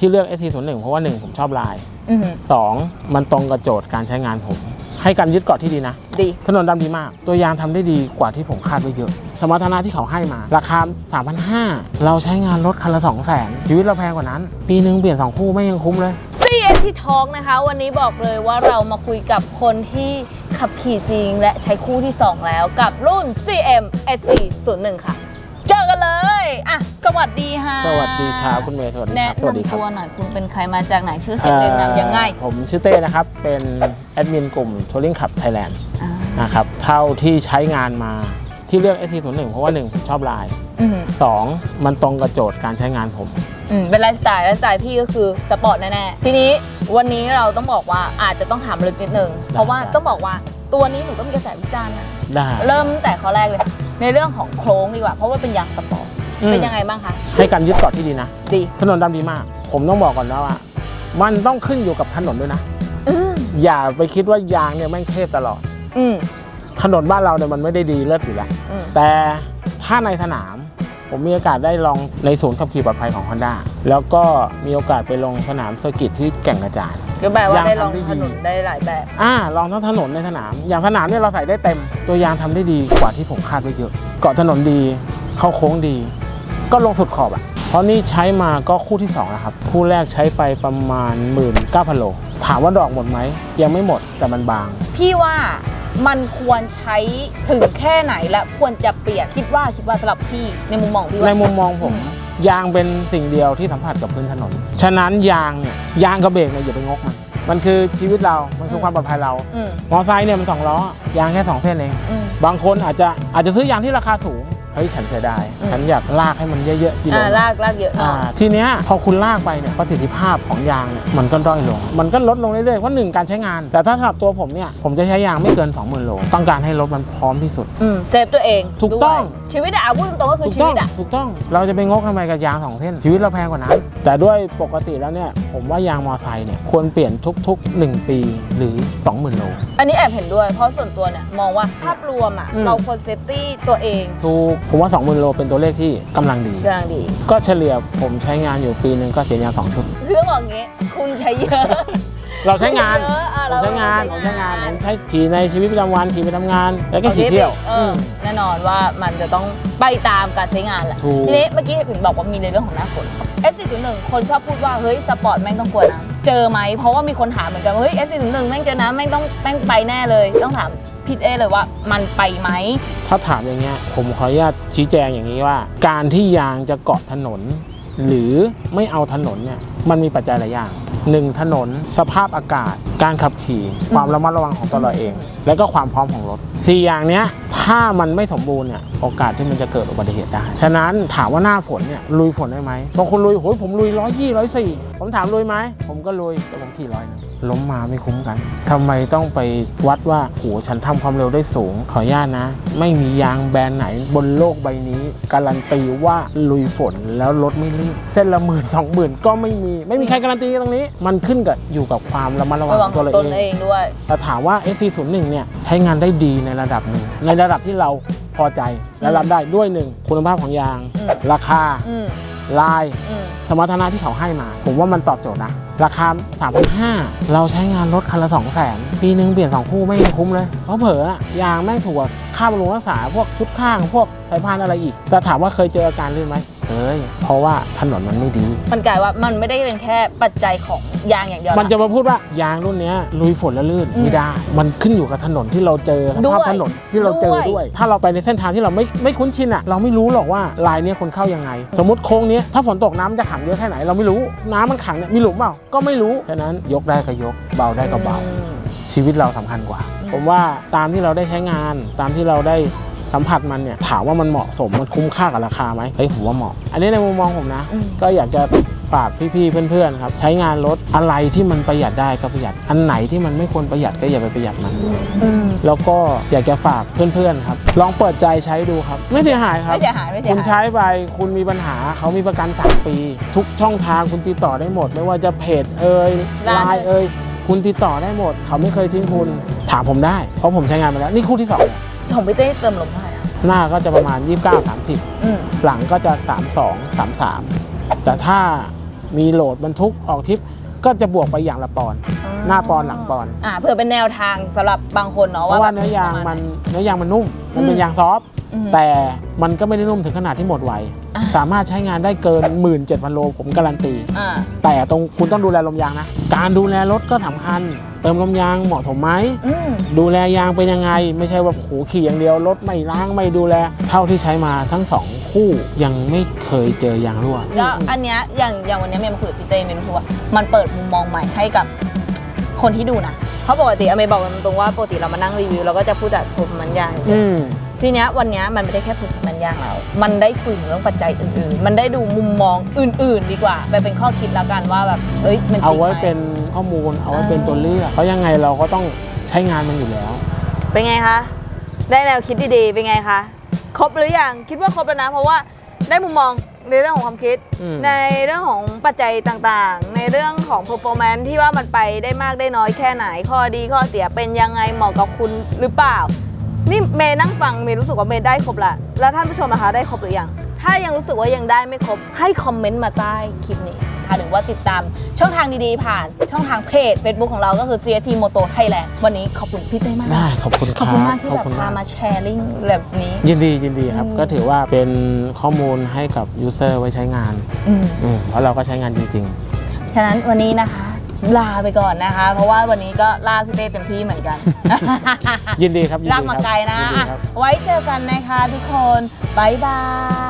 ที่เลือก ST01 เพราะว่า 1 ผมชอบลาย อือหือ2มันตรงกับโจทย์การใช้งานผม ให้การยึดเกาะที่ดีนะ ดี ถนนดำดีมาก ตัวยางทำได้ดีกว่าที่ผมคาดไว้เยอะ สมรรถนะที่เขาให้มา ราคา 3,500 เราใช้งานรถคันละ 200,000ชีวิตเราแพงกว่านั้น ปีหนึ่งเปลี่ยน 2 คู่ไม่ยังคุ้มเลย CN ที่ทอกนะคะ วันนี้บอกเลยว่าเรามาคุยกับคนที่ขับขี่จริง และใช้คู่ที่ 2 แล้วกับรุ่น CM SC 01 ค่ะ เจอกันเลยอะสวัสดีค่ะสวัสดีครับคุณเมย์สวัสดีคแนะรับสวัสดีคนำรับตัวหน่อยคุณเป็นใครมาจากไหนชื่อเสียงเรียงนามยังไงเอ่อผมชื่อเต้นะครับ เป็นแอดมินกลุ่ม Touring Club Thailand อ่านะครับ เท่าที่ใช้งานมาที่เลือก ST01 เพราะว่า 1 ผมชอบลาย อือหือ2มันตรงกับโจทย์การใช้งานผม อืมเป็นไลฟ์สไตล์ไลฟ์สไตล์พี่ก็คือสปอร์ตแน่ๆทีนี้วันนี้เราต้องบอกว่าอาจจะต้องถามลึกนิดนึง เพราะว่าได้ ต้องบอกว่าตัวนี้หนูก็มีกระแสวิจารณ์นะได้ เริ่มตั้งแต่ข้อแรกเลย ในเรื่องของโครงดีกว่า เพราะว่าเป็นยางสปอร์ตอืม เป็นยังไงบ้างคะให้การยึดเกาะที่ดีนะ ดีถนนดำดีมาก ผมต้องบอกก่อนนะว่า มันต้องขึ้นอยู่กับถนนด้วยนะ อืมอย่าไปคิดว่ายางเนี่ยแม่งเทพตลอด อืมถนนบ้านเราเนี่ยมันไม่ได้ดีเลิศอยู่แล้ว อืมแต่ถ้าในสนาม ผมมีโอกาสได้ลองในศูนย์ขับขี่ปลอดภัยของ Honda แล้วก็มีโอกาสไปลงสนามเซอร์กิตที่แก่งกระจาน ก็แปลว่าได้ลองยางทำได้ดีถนนได้หลายแบบ อ่าลองทั้งถนนในสนาม อย่างสนามเนี่ยเราใส่ได้เต็ม ตัวยางทำได้ดีกว่าที่ผมคาดไว้เยอะ เกาะถนนดี เข้าโค้งดี ก็ลงสุดขอบอะ่ะ เพราะนี่ใช้มาก็คู่ที่2แล้วครับ คู่แรกใช้ไปประมาณ 1 9 0 0 0โล ถามว่าดอกหมดไหม ยังไม่หมดแต่มันบาง พี่ว่า มันควรใช้ถึงแค่ไหนและควรจะเปลี่ยนคิดว่าคิดว่าสำหรับพี่ในมุมมองพี่ในว่า มุมมองผมอืมยางเป็นสิ่งเดียวที่สัมผัสกับพื้นถนน ฉะนั้นยางเนี่ยยางกับเบรกเนี่ยอย่าไปงกมัน มันคือชีวิตเรา มันคือความปลอดภัยเรา อืมมอไซค์เนี่ยมันสองล้อ ยางแค่สองเส้นเอง อืม บางคนอาจจะอาจจะซื้อยางที่ราคาสูง เฮ้ยฉันเสียดายอืมฉันอยากลากให้มันเยอะๆกิโลอ่าลากลากเยอะหน่อ่าอยทีเนี้ยพอคุณลากไปเนี่ยประสิทธิภาพของยางเนี่ยมันก็ด้อยลง มันก็ลดลงเรื่อยๆเพราะหนึ่งการใช้งาน แต่ถ้าสำหรับตัวผมเนี่ยผมจะใช้ยางไม่เกิน 20,000โลต้องการให้รถมันพร้อมที่สุด อืมเซฟตัวเองถูกต้อง ด้วยชีวิตอะเอาพูดตรงๆก็คือถูกชีต้อวิงตอะถูกต้องเราจะไปงกทำไมกับยางสองเส้นชีวิตเราแพงกว่านั้นแต่ด้วยปกติแล้วเนี่ยผมว่ายางมอไซค์เนี่ยควรเปลี่ยนทุก ๆ 1 ปีหรือ 20,000 โล อันนี้แอบเห็นด้วย เพราะส่วนตัวเนี่ยมองว่าภาพรวมอะอืม เราควรเซฟตี้ตัวเองถูกผมว่า 20,000 โลเป็นตัวเลขที่กำลังดี กำลังดี ก็เฉลี่ยผมใช้งานอยู่ปีหนึ่งก็เปลี่ยนยางสองชุด เรื่องบอกงี้ คุณใช้เยอะ เราใช้งาน เยอะอะ ผเรามใช้งานผมใช้งานผมใช้ขี่ในชีวิตประจำวันขี่ไปทำงาน แล้วก็ขี่เที่ยวเอออแน่นอนว่ามันจะต้องไปตามการใช้งานแหละถูก ทีนี้เมื่อกี้เห็นบอกว่ามีในเรื่องของหน้าฝน S 4 1 คนชอบพูดว่าเฮ้ยสปอร์ตแม่งต้องกลัวน้ำเจอไหมเพราะว่ามีคนถามเหมือนกันว่าเฮ้ย S 4 1 แม่งเจอน้ำแม่งต้องแม่งไปแน่เลย ต้องถามพี่เอเลยว่ามันไปไหม ถ้าถามอย่างเงี้ยผมขออนุญาตชี้แจงอย่างนี้ว่า การที่ยางจะเกาะถนน หรือไม่เอาถนนเนี่ยมันมีปัจจัยหลายอย่างหนึ่งถนนสภาพอากาศ การขับขี่ ความระมัดระวังของตัวเราเอง และก็ความพร้อมของรถ สี่อย่างเนี้ยถ้ามันไม่สมบูรณ์เนี่ยโอกาสที่มันจะเกิดอุบัติเหตุได้ ฉะนั้นถามว่าหน้าฝนเนี่ยลุยฝนได้ไหมบางคนลุยโอ้ยผมลุยร้อยยี่ร้อยสี่ผมถามลุยไหม ผมก็ลุยแต่ผมขี่ร้อยหนึงล้มมาไม่คุ้มกันทำไมต้องไปวัดว่าโหฉันทำความเร็วได้สูง ขออนุญาตนะ ไม่มียางแบรนด์ไหนบนโลกใบนี้ การันตีว่าลุยฝนแล้วรถไม่ลื่นเส้นละหมื่นสองหมื่นก็ไม่มี ไม่มีใครการันตีตรงนี้ มันขึ้นกับอยู่กับความระมัดระวังระขวัองงตัวเราตนเองเองด้วยแต่ถามว่า SC01 เนี่ยใช้งานได้ดีในระดับหนึ่งในระดับที่เราพอใจและรับได้ด้วยหนึ่งคุณภาพของยาง อืม ราคา อืมลาย อืมสมรรถนะที่เขาให้มา ผมว่ามันตอบโจทย์นะ ราคา3,500เราใช้งานรถคันละ200,000ปีหนึงเปลี่ยน 2 คู่ไม่คุ้มเลย เพราะเผลอน่ะยางแม่งถูกกว่าค่าบำรุงรักษา พวกชุดข้างพวกสายพานอะไรอีก แต่ถามว่าเคยเจออาการลื่นไหม เคยเพราะว่าถนนมันไม่ดี มันกลายว่ามันไม่ได้เป็นแค่ปัจจัยของยางอย่างเดียว มันจะมาพูดว่ายางรุ่นเนี้ยลุยฝนแล้วลื่นอืมไม่ได้ มันขึ้นอยู่กับถนนที่เราเจอสด้วภายพถนนที่เราเจอด้วยด้วย ถ้าเราไปในเส้นทางที่เราไม่ไม่คุ้นชินอะเราไม่รู้หรอกว่าลายเนี้ยคนเข้ายังไง สมมติโค้งเนี้ยถ้าฝนตกน้ำจะขังเยอะแค่ไหนเราไม่รู้น้ำมันขังเนี่ยมีหลุมเปล่าก็ไม่รู้ฉะนั้นยกได้ก็ยกเบาได้ก็เบาอืมชีวิตเราสำคัญกว่าอืมผมว่าตามที่เราได้ใช้งานตามที่เราได้ สัมผัสมันเนี่ยถามว่ามันเหมาะสมมันคุ้มค่ากับราคาไหมเฮ้ยผมว่าเหมาะ อันนี้ในมุมมองผมนะอืมก็อยากจะฝากพี่ๆเพื่อนๆครับใช้งานรถอะไรที่มันประหยัดได้ก็ประหยัด อันไหนที่มันไม่ควรประหยัดก็อย่าไปประหยัดมันอืมแล้วก็อยากจะฝากเพื่อนๆครับ ลองเปิดใจใช้ดูครับ ไม่เสียหายครับไม่เสียหายไม่เสียคุณหายใช้ไปคุณมีปัญหาเขามีประกัน 3 ปี ทุกช่องทางคุณติดต่อได้หมด ไม่ว่าจะเพจเอ่ยไลน์เอ่ยคุณติดต่อได้หมด เขาไม่เคยทิ้งคุณถามผมได้เพราะผมใช้งานมาแล้วนี่คู่ที่สอง ของพี่เต้เติมลมเท่าไหร่อะหน้าก็จะประมาณ 29 30อืมหลังก็จะ 32 33 แต่ถ้ามีโหลดบรรทุกออกทริปก็จะบวกไปอย่างละปอนด์หน้าปอนด์หลังปอนด์อ่าเผื่อเป็นแนวทางสำหรับบางคนเนาะเพราะว่าแบบเนื้อยางประมันไหเนื้อยางมันนุ่ม มันเป็นอืมยางซอฟต์อืมแต่มันก็ไม่ได้นุ่มถึงขนาดที่หมดไวอ่า สามารถใช้งานได้เกิน 17,000 โลผมการันตี อ่าแต่ตรงคุณต้องดูแลลมยางนะ การดูแลรถก็สำคัญ เติมลมยางเหมาะสมไหม อืม ดูแลยางเป็นยังไง ไม่ใช่ว่าโอ้โหขี่อย่างเดียว รถไม่ล้างไม่ดูแล เท่าที่ใช้มาทั้งสองคู่ยังไม่เคยเจอยางรั่ว ก็อันเนี้ยอย่างอย่างวันเนี้ยเมย์มาคุยกับพี่เต้เมย์รู้สึกว่ามันเปิดมุมมองใหม่ให้กับคนที่ดูนะเพราะปกติอะเมย์บอกตรงๆว่าปกติเรามานั่งรีวิวเราก็จะพูดแต่ผลมันยางอืม ทีเนี้ยวันเนี้ยมันไม่ได้แค่ผลมันยางแล้วมันได้คุยถึงเรื่องปัจจัยอื่นๆ มันได้ดูมุมมองอื่น ๆ ดีกว่าไปเป็นข้อคิดแล้วกันว่าแบบเอ้ยมันจเอาริงไว้ไหม เป็นข้อมูล เอาไว้อ่าเป็นตัวเลือก เพราะยังไงเราก็ต้องใช้งานมันอยู่แล้ว เป็นไงคะ ได้แนวคิดดีๆ เป็นไงคะ ครบหรือยัง คิดว่าครบแล้วนะ เพราะว่าได้มุมมองในเรื่องของความคิด อืม ในเรื่องของปัจจัยต่างๆ ในเรื่องของ performance ที่ว่ามันไปได้มากได้น้อยแค่ไหน ข้อดีข้อเสียเป็นยังไงเหมาะกับคุณหรือเปล่า นี่เมย์นั่งฟังเมย์รู้สึกว่าเมย์ได้ครบละแล้วท่านผู้ชมนะคะได้ครบหรือยัง ถ้ายังรู้สึกว่ายังได้ไม่ครบ ให้คอมเมนต์มาใต้คลิปนี้ค่ะหรือว่าติดตามช่องทางดีๆ ผ่านช่องทางเพจ Facebook ของเราก็คือ CST Moto Thailand วันนี้ขอบคุณพี่เต้มาก ได้ขอบคุณขอบคุณมากที่ขอบแบบคุณพามาแชร์ลิงแบบนี้ ยินดียินดีครับอืมก็ถือว่าเป็นข้อมูลให้กับยูเซอร์ไว้ใช้งานอืม อืมเพราะเราก็ใช้งานจริง ฉะนั้นวันนี้นะคะ ลาไปก่อนนะคะ เพราะว่าวันนี้ก็ลากพี่เต้เต็มที่เหมือนกันๆยินดีครับยินดีลากคมารับไกลนะยินดีครับ ไว้เจอกันนะคะทุกคนบ๊ายบาย